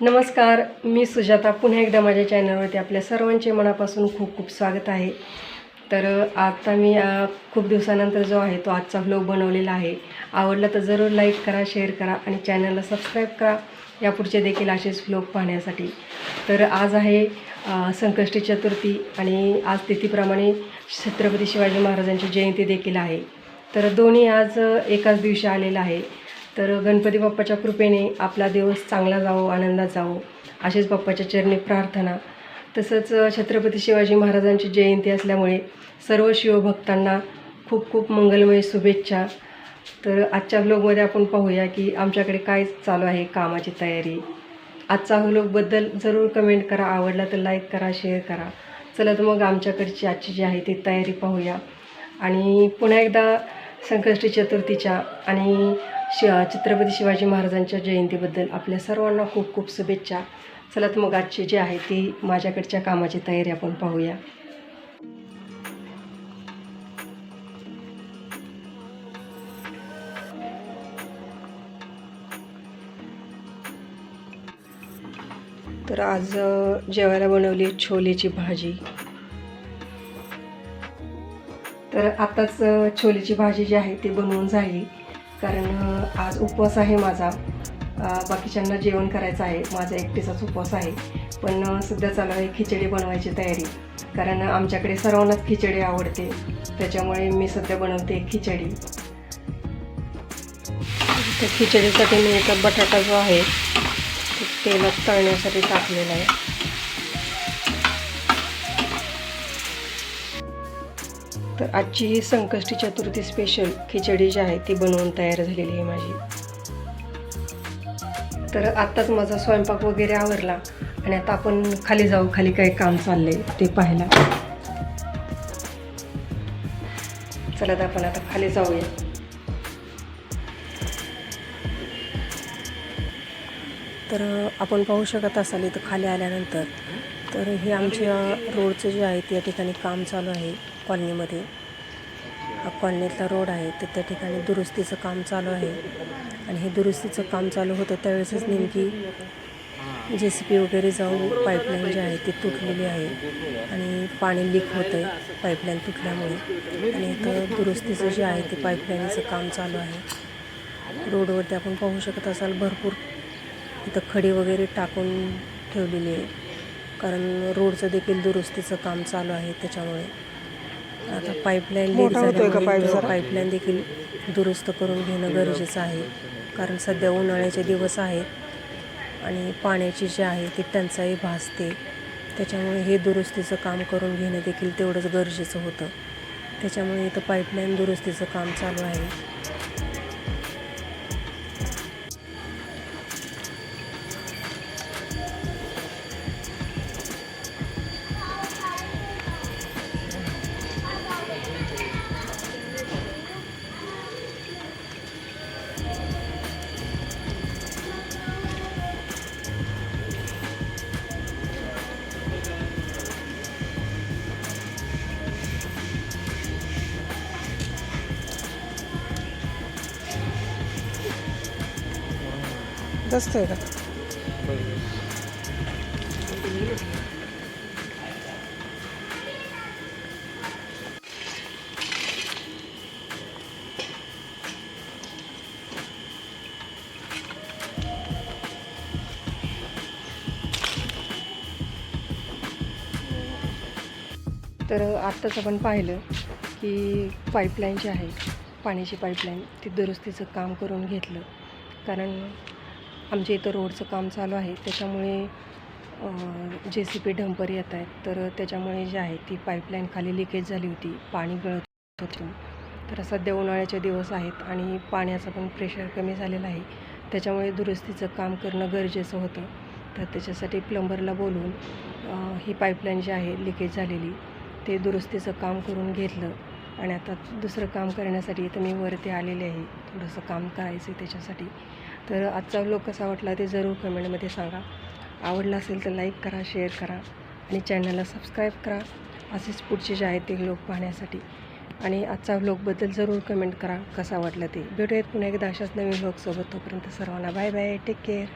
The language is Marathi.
नमस्कार मी सुजाता. पुन्हा एकदा माझ्या चॅनलवरती आपल्या सर्वांचे मनापासून खूप खूप स्वागत आहे. तर आता मी खूप दिवसानंतर जो आहे तो आजचा व्लॉग बनवलेला आहे. आवडला तर जरूर लाईक करा शेअर करा आणि चॅनलला सबस्क्राईब करा. यापुढचे देखील असेच व्लॉग पाहण्यासाठी. तर आज आहे संकष्टी चतुर्थी आणि आज तिथीप्रमाणे छत्रपती शिवाजी महाराजांची जयंती देखील आहे. तर दोन्ही आज एकाच दिवशी आलेलं आहे. तर गणपती बाप्पाच्या कृपेने आपला दिवस चांगला जावो आनंदात जावो असेच बाप्पाच्या चरणी प्रार्थना. तसंच छत्रपती शिवाजी महाराजांची जयंती असल्यामुळे सर्व शिवभक्तांना खूप खूप मंगलमय शुभेच्छा. तर आजच्या ब्लॉगमध्ये आपण पाहूया की आमच्याकडे काय चालू आहे कामाची तयारी. आजचा ब्लॉगबद्दल जरूर कमेंट करा आवडला तर लाईक करा शेअर करा. चला तर मग आमच्याकडची आजची जी आहे ती तयारी पाहूया. आणि पुन्हा एकदा संकष्टी चतुर्थीच्या आणि शि छत्रपती शिवाजी महाराजांच्या जयंतीबद्दल आपल्या सर्वांना खूप खूप शुभेच्छा. चला तर मग आजची जी आहे ती माझ्याकडच्या कामाची तयारी आपण पाहूया. तर आज जेवायला बनवली छोलेची भाजी. तर आताच छोलीची छोलेची भाजी जी आहे ती बनवून झाली. कारण आज उपवास आहे माझा. बाकीच्यांना जेवण करायचं आहे. माझा एकटीचाच उपवास आहे. पण सध्या चालू आहे खिचडी बनवायची तयारी. कारण आमच्याकडे सर्वांनाच खिचडी आवडते. त्याच्यामुळे मी सध्या बनवते खिचडी. त्या खिचडीसाठी मी एक बटाटा जो आहे तो तेलात तळण्यासाठी टाकलेला आहे. तर आजची ही संकष्टी चतुर्थी स्पेशल खिचडी जी आहे ती बनवून तयार झालेली आहे माझी. तर आत्ताच माझा स्वयंपाक वगैरे आवरला आणि आता आपण खाली जाऊ खाली काय काम चाललंय ते पाहायला. चला तर आपण आता खाली जाऊया. तर आपण पाहू शकत असाल इथं खाली आल्यानंतर तर हे आमच्या रोडचं जे आहे त्या ठिकाणी काम चालू आहे कॉलनीमध्ये. हा कॉलनीतला रोड आहे तर त्या ठिकाणी दुरुस्तीचं काम चालू आहे. आणि हे दुरुस्तीचं काम चालू होतं त्यावेळेसच नेमकी जे सी पी वगैरे जाऊन पाईपलाईन जी आहे ती तुटलेली आहे. आणि पाणी लीक होतं आहे पाईपलाईन तुटल्यामुळे. आणि इथं दुरुस्तीचं जे आहे ते पाईपलाईनचं काम चालू आहे. रोडवरती आपण पाहू शकत असाल भरपूर इथं खडी वगैरे टाकून ठेवलेली आहे. कारण रोडचं देखील दुरुस्तीचं काम चालू आहे त्याच्यामुळे. आता पाईपलाईन लीक झाल्यामुळे पाईपलाईन देखील दुरुस्त करून घेणं गरजेचं आहे. कारण सध्या उन्हाळ्याचे दिवस आहेत आणि पाण्याची जी आहे ती टंचाई भासते. त्याच्यामुळे हे दुरुस्तीचं काम करून घेणं देखील तेवढंच गरजेचं होतं. त्याच्यामुळे इथं पाईपलाईन दुरुस्तीचं काम चालू आहे. जास्त आहे का? तर आत्ताच आपण पाहिलं की पाईपलाईन जी आहे पाण्याची पाईपलाईन ती दुरुस्तीचं काम करून घेतलं. कारण आमच्या इथं रोडचं काम चालू आहे. त्याच्यामुळे जे सी पी डंपर येत आहेत तर त्याच्यामुळे जी आहे ती पाईपलाईन खाली लिकेज झाली होती. पाणी गळत होतं. तर सध्या उन्हाळ्याचे दिवस आहेत आणि पाण्याचं पण प्रेशर कमी झालेलं आहे. त्याच्यामुळे दुरुस्तीचं काम करणं गरजेचं होतं. तर त्याच्यासाठी प्लंबरला बोलवून ही पाईपलाईन जी आहे लिकेज झालेली ते दुरुस्तीचं काम करून घेतलं. आणि आता दुसरं काम करण्यासाठी इथं मी वरती आलेले आहे. थोडंसं काम करायचं आहे त्याच्यासाठी. तर आजचा व्लॉग कसा वाटला ते जरूर कमेंटमध्ये सांगा. आवडला असेल तर लाईक करा शेअर करा आणि चॅनलला सबस्क्राईब करा. असेच पुढचे जे आहेत ते व्लॉग पाहण्यासाठी. आणि आजचा व्लॉगबद्दल जरूर कमेंट करा कसा वाटला ते. भेटूयात पुन्हा एकदा अशाच नवीन व्लॉगसोबत तोपर्यंत सर्वांना बाय बाय टेक केअर